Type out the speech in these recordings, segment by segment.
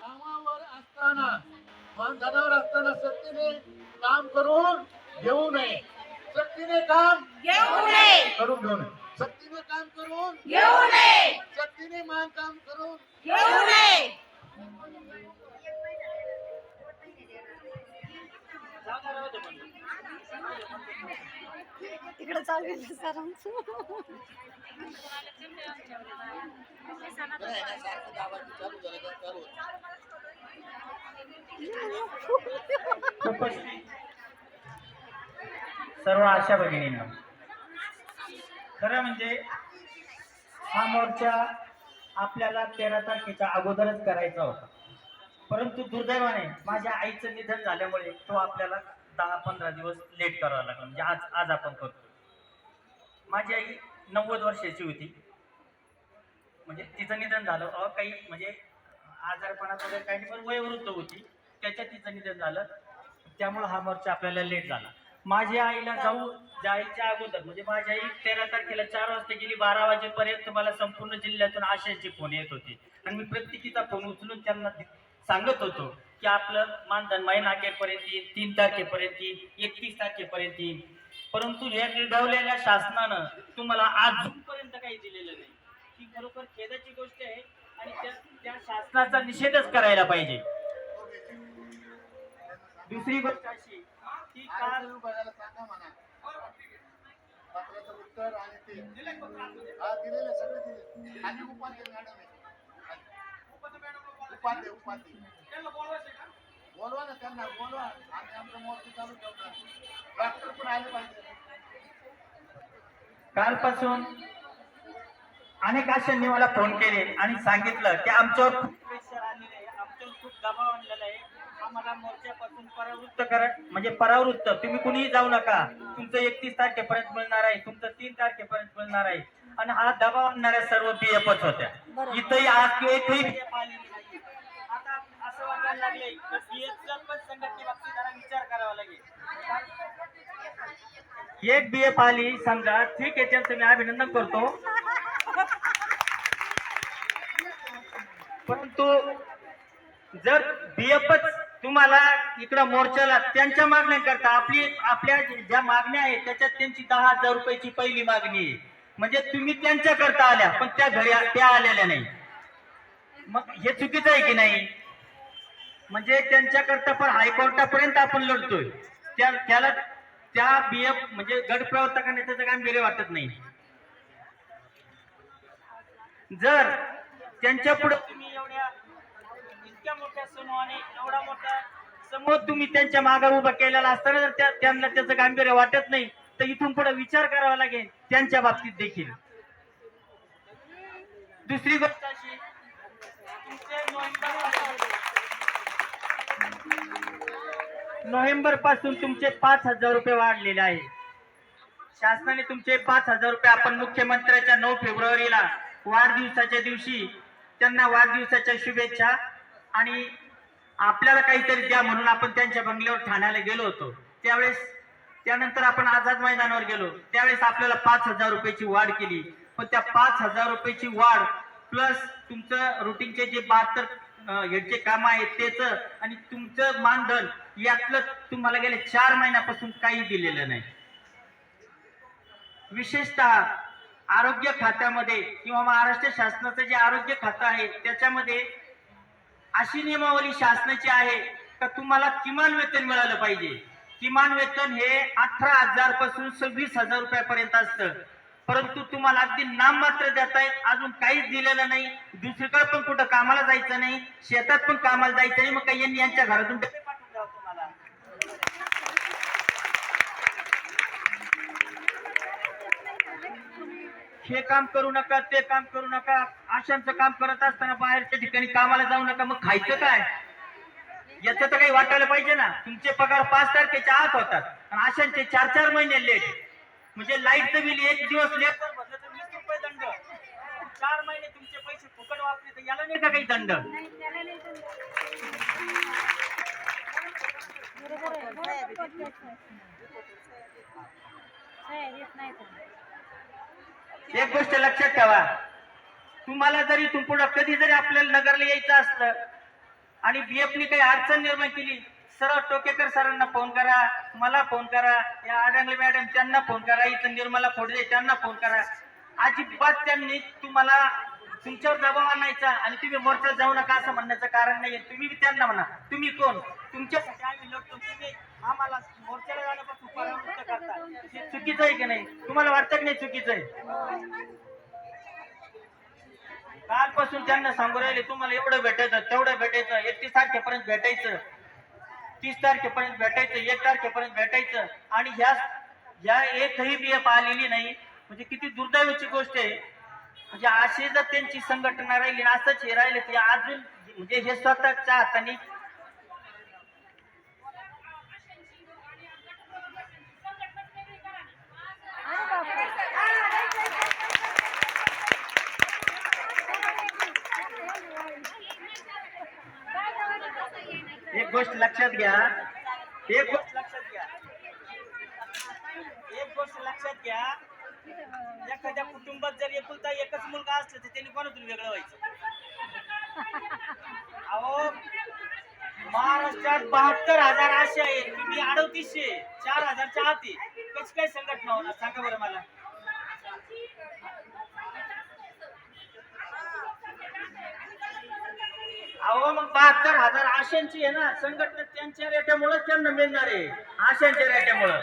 कामावर असताना मानधनावर असताना सक्तीने काम करून घेऊ नये. सक्तीने काम घेऊ नये. करून घेऊ नये. सक्तीने काम करून घेऊ नये. सक्तीने मान काम करून घेऊ नये. तिकडे चालू आहे सरांचं सर्व आशा भगिनींना. खरं म्हणजे हा मोर्चा आपल्याला तेरा तारखेच्या अगोदरच करायचा होता. परंतु दुर्दैवाने माझ्या आईचं निधन झाल्यामुळे तो आपल्याला दहा पंधरा दिवस लेट करावा लागला. म्हणजे आज आज आपण करतो माझी आई नव्वद वर्षाची होती. म्हणजे तिचं निधन झालं. अ काही म्हणजे आजारपणात वगैरे काही पण वयोवृद्ध होती. त्याच्यात तिचं निधन झालं. त्यामुळं हा मोर्चा आपल्याला लेट झाला. माझ्या आईला जाऊ जायच्या अगोदर म्हणजे माझी आई तेरा तारखेला चार वाजता गेली बारा वाजेपर्यंत मला संपूर्ण जिल्ह्यातून आशयाचे फोन येत होते. आणि मी प्रत्येकीचा फोन उचलून त्यांना सांगत होतो की आपलं मानधन महिना अखेरपर्यंत येईल तीन तारखेपर्यंत येईल एकतीस तारखेपर्यंत येईल. परंतु या निर्धावलेल्या शासनानं तुम्हाला अजूनपर्यंत काही दिलेलं नाही. ही खरोखर खेदाची गोष्ट आहे आणि त्या त्या शासनाचा निषेधच करायला पाहिजे. दुसरी गोष्ट अशी की काल बघायला सांगा म्हणा उत्तर आणि ते. दिलेलं सगळं दिले आणि उपाध्ये मॅडम उपाध्ये उपाध्ये बोलवा ना त्यांना बोलवा. आम्ही आमचं मोर्चा चालू ठेवणार. डॉक्टर पण आले पाहिजे. कालपासून अनेक आशांनी मला फोन केले आणि सांगितलं की आमच्यावर खूप प्रेशर आलेलं आहे आमच्यावर खूप दबाव आणलेला आहे. आम्हाला मोर्चापासून परावृत्त करा म्हणजे परावृत्त. तुम्ही कुणीही जाऊ नका. तुमचं एकतीस तारखेपर्यंत मिळणार आहे तुमचं तीन तारखेपर्यंत मिळणार आहे. आणि हा दबाव आणणाऱ्या सर्व पीएफच होत्या. इथंही आज नाही. आता करायला लागले. तर पीएफचा पण संघटने बाबतीत जरा विचार करावा लागेल. एक बीएफ आली समजा ठीक आहे त्यांचं मी अभिनंदन करतो. परंतु जर बीएफच तुम्हाला इकडं मोर्चाला त्यांच्या मागण्या आपली आपल्या ज्या मागण्या आहेत त्याच्यात त्यांची दहा हजार रुपयाची पहिली मागणी आहे. म्हणजे तुम्ही त्यांच्या करता आल्या पण त्या घरी त्या आलेल्या नाही. मग हे चुकीचं आहे की नाही? म्हणजे त्यांच्याकरता पण हायकोर्टापर्यंत आपण लढतोय. त्या त्याला त्या बीएफ म्हणजे गट त्याचं काम कामगिरी वाटत नाही. जर त्यांच्या पुढे तुम्ही एवढ्या इतक्या मोठ्या समूहाने एवढा मोठा समूह तुम्ही त्यांच्या मागे उभा केलेला असताना जर त्यांना त्याचं गांभीर्य वाटत नाही. तर इथून पुढे विचार करावा लागेल त्यांच्या बाबतीत देखील. दुसरी गोष्ट अशी तुमचे नोव्हेंबरपासून तुमचे पाच हजार रुपये वाढलेले आहे. शासनाने तुमचे पाच हजार रुपये आपण मुख्यमंत्र्याच्या नऊ फेब्रुवारीला वाढदिवसाच्या दिवशी त्यांना वाढदिवसाच्या शुभेच्छा आणि आपल्याला काहीतरी द्या म्हणून आपण त्यांच्या बंगल्यावर ठाण्याला गेलो होतो. त्यावेळेस त्यानंतर आपण आझाद मैदानावर गेलो. त्यावेळेस आपल्याला पाच हजार रुपयाची वाढ केली. पण त्या पाच हजार रुपयाची वाढ प्लस तुमचं रुटीनचे जे बहात्तर यांचे काम आहेत त्याच आणि तुमचं मानधन यातलं तुम्हाला गेल्या चार महिन्यापासून काही दिलेलं नाही. विशेषतः आरोग्य खात्यामध्ये किंवा महाराष्ट्र शासनाचं जे आरोग्य खातं आहे त्याच्यामध्ये अशी नियमावली शासनाची आहे का तुम्हाला किमान वेतन मिळालं पाहिजे? किमान वेतन हे अठरा हजारपासून सव्वीस हजार रुपयापर्यंत असतं. परंतु तुम्हाला अगदी नाम मात्र देतायत अजून काहीच दिलेलं नाही. दुसरीकडे पण कुठं कामाला जायचं नाही शेतात पण कामाला जायचं नाही मग काही यांनी यांच्या घरातून डबे पाठवून द्यावं तुम्हाला. हे काम करू नका ते काम करू नका. आशांचं काम करत असताना बाहेरच्या ठिकाणी कामाला जाऊ नका मग खायचं काय? याचं तर काही वाटायला पाहिजे ना. तुमचे पगार पाच तारखेच्या आत होतात. आणि आशांचे चार चार महिने लेट. म्हणजे लाईटचं बिल एक दिवस लेट भरलं तर वीस रुपये दंड. चार महिने तुमचे पैसे फुकट वापरे तर याला नाही का काही दंड? एक गोष्ट लक्षात ठेवा. तुम्हाला जरी इथून पुढं कधी जरी आपल्याला नगरला यायचं असलं आणि बीएफनी काही अडचण निर्माण केली सरळ टोकेकर सरांना फोन करा. मला फोन करा. या आडंगले मॅडम त्यांना फोन करा. इथं निर्मला खोडले त्यांना फोन करा. अजिबात त्यांनी तुम्हाला तुमच्यावर दबाव आणायचा आणि तुम्ही मोर्चा जाऊ नका असं म्हणण्याचं कारण नाही तुम्ही त्यांना म्हणा. तुम्ही कोण? तुमच्यासाठी आम्ही लढतो. तुम्ही आम्हाला मोर्चाला जाण्यापासून परावृत्त करता. हे चुकीचं आहे की नाही? तुम्हाला वाटतं की नाही चुकीचं आहे? कालपासून त्यांना सांगू राहिले तुम्हाला एवढं भेटायचं तेवढं भेटायचं एकतीस तारखेपर्यंत भेटायचं. तीस तारखेपर्यंत भेटायचं एक तारखेपर्यंत भेटायचं. आणि ह्या ह्या एकही बीएफ आलेली नाही. म्हणजे किती दुर्दैवाची गोष्ट आहे. म्हणजे अशी जर त्यांची संघटना राहिली असंच हे राहिले ते अजून म्हणजे हे स्वतःच्या हाताने एक गोष्ट लक्षात घ्या. एक गोष्ट लक्षात घ्या एक गोष्ट लक्षात घ्या. एखाद्या कुटुंबात जर एकुलता एकच मुलगा असला तर त्यांनी कोणातून वेगळं व्हायचं? अहो महाराष्ट्रात बहात्तर हजार असे आहेत. मी अडतीसशे चार हजारच्या आत आहे. कशी काय संघटना होणार? सांगा बरं मला. अहो मग बहात्तर हजार आशांची आहे ना संघटना त्यांच्या रेट्यामुळेच त्यांना मिळणार आहे. आशांच्या रेट्यामुळं.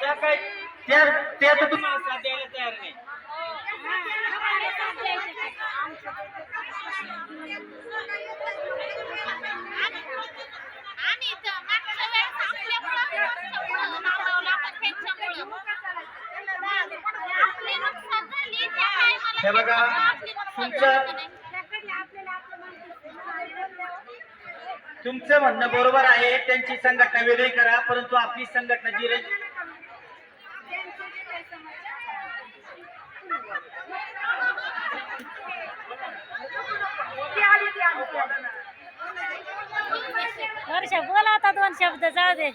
त्या काय त्या त्या तर तुम्हाला साथ द्यायला तयार नाही. आणि मागच्या वेळेस आपल्यामुळं मागवलं आपण त्यांच्यामुळं. आपली नुकसान झाली त्या टायमाला हे बघा तुमचं. तुमचं म्हणणं बरोबर आहे त्यांची संघटना वेगळी करा परंतु आपली संघटना जी वर्ष बोला आता दोन शब्द जाऊ दे